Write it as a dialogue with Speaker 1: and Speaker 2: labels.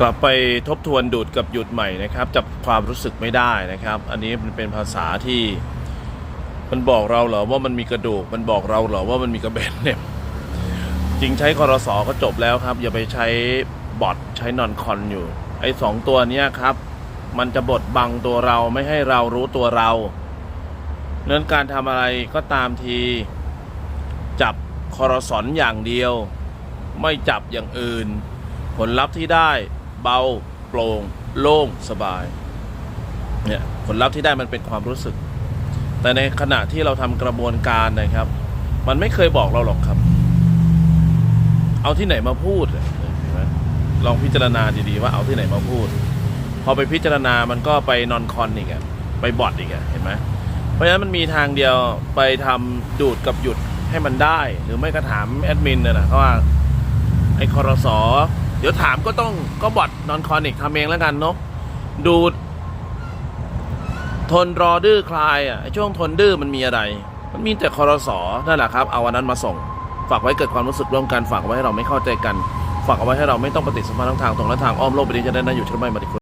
Speaker 1: กลับไปทบทวนดูดกับหยุดใหม่นะครับจับความรู้สึกไม่ได้นะครับ อันนี้มันเป็นภาษาที่มันบอกเราเหรอว่ามันมีกระดูก มันบอกเราเหรอว่ามันมีกระเบนเนี่ยจริงใช้คอรสอก็จบแล้วครับ อย่าไปใช้บอทใช้นอนคอนอยู่ ไอ้สองตัวเนี้ยครับ มันจะบดบังตัวเราไม่ให้เรารู้ตัวเราเนื่องการทำอะไรก็ตามที จับคอรสอนอย่างเดียว ไม่จับอย่างอื่น ผลลัพธ์ที่ได้ เบาโปร่งโล่งสบายเนี่ยผลลัพธ์ที่ได้มันเป็นความรู้สึก แต่ในขณะที่เราทำกระบวนการนะครับ มันไม่เคยบอกเราหรอกครับ เอาที่ไหนมาพูดเห็นไหมลองพิจารณาดีๆว่าเอาที่ไหนมาพูด พอไปพิจารณามันก็ไปนอนคอนอีกอะไปบอดอีกอะเห็นไหมเพราะฉะนั้นมันมีทางเดียวไปทำดูดกับหยุดให้มันได้ หรือไม่ก็ถามแอดมินน่ะนะว่าไอ้คอรสอ เดี๋ยวถามก็ต้องก็บอดนอนคอนิกทำเองแล้วกันเนาะดูด ทนรอดื้อคลายอะช่วงทนดื้อมันมีอะไร มันมีแต่คอรสอนั่นแหละครับ เอาวันนั้นมาส่ง ฝากไว้เกิดความรู้สึกร่วมกันฝากไว้ให้เราไม่เข้าใจกัน ฝากเอาไว้ให้เราไม่ต้องปฏิสัมพันธ์ทั้งทางตรงและทางอ้อมโลกไปนี้จะได้น่าอยู่ที่ไม่มาดิคุณ